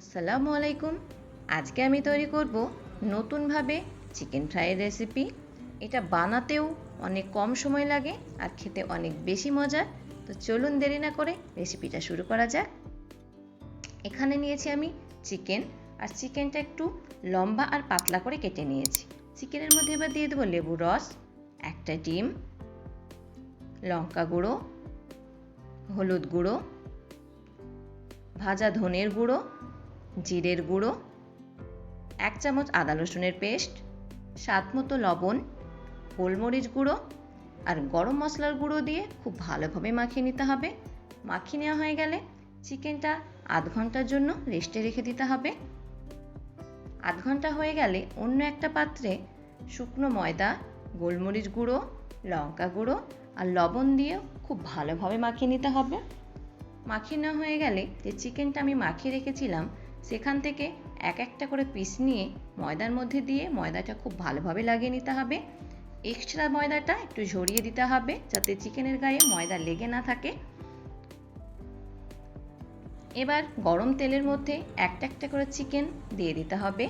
আসসালামু আলাইকুম। আজকে আমি তৈরি করব নতুনভাবে চিকেন ফ্রাইয়ের রেসিপি। এটা বানাতেও অনেক কম সময় লাগে আর খেতে অনেক বেশি মজার। তো চলুন দেরি না করে রেসিপিটা শুরু করা যাক। এখানে নিয়েছি আমি চিকেন আর চিকেনটা একটু লম্বা আর পাতলা করে কেটে নিয়েছি। চিকেনের মধ্যে এবার দিয়ে দেবো লেবুর রস, একটা ডিম, লঙ্কা গুঁড়ো, হলুদ গুঁড়ো, ভাজা ধনের গুঁড়ো জিরের গুঁড়ো, এক চামচ আদা রসুনের পেস্ট, স্বাদ মতো লবণ, গোলমরিচ গুঁড়ো আর গরম মশলার গুঁড়ো দিয়ে খুব ভালোভাবে মাখিয়ে নিতে হবে। মাখিয়ে নেওয়া হয়ে গেলে চিকেনটা আধ ঘণ্টার জন্য রেস্টে রেখে দিতে হবে। আধ ঘণ্টা হয়ে গেলে অন্য একটা পাত্রে শুকনো ময়দা, গোলমরিচ গুঁড়ো, লঙ্কা গুঁড়ো আর লবণ দিয়ে খুব ভালোভাবে মাখিয়ে নিতে হবে। মাখিয়ে নেওয়া হয়ে গেলে যে চিকেনটা আমি মাখিয়ে রেখেছিলাম সেখান থেকে এক একটা করে পিস নিয়ে ময়দার মধ্যে দিয়ে ময়দাটা খুব ভালোভাবে লাগিয়ে নিতে হবে। এক্সট্রা ময়দাটা একটু ঝরিয়ে দিতে হবে যাতে চিকেনের গায়ে ময়দা লেগে না থাকে। এবার গরম তেলের মধ্যে একটা একটা করে চিকেন দিয়ে দিতে হবে।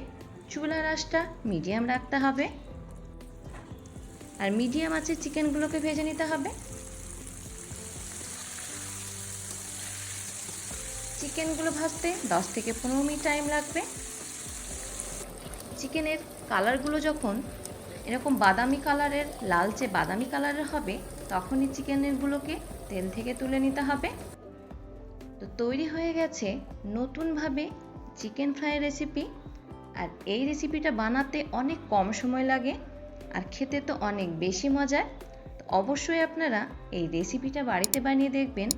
চুলার আঁচটা মিডিয়াম রাখতে হবে। আর মিডিয়াম আছে চিকেনগুলোকে ভেজে নিতে হবে। চিকেনগুলো ভাজতে দশ থেকে পনেরো মিনিট টাইম লাগবে। চিকেনের কালারগুলো যখন এরকম বাদামি কালারের, লালচে বাদামি কালারের হবে, তখনই চিকেনেরগুলোকে তেল থেকে তুলে নিতে হবে। তো তৈরি হয়ে গেছে নতুনভাবে চিকেন ফ্রাই রেসিপি আর এই রেসিপিটা বানাতে অনেক কম সময় লাগে আর খেতে তো অনেক বেশি মজার। অবশ্যই আপনারা এই রেসিপিটা বাড়িতে বানিয়ে দেখবেন।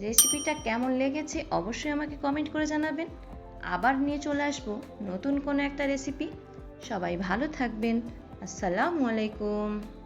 রেসিপিটা কেমন লেগেছে অবশ্যই আমাকে কমেন্ট করে জানাবেন। আবার নিয়ে চলে আসব নতুন কোনো একটা রেসিপি। সবাই ভালো থাকবেন। আসসালামু আলাইকুম।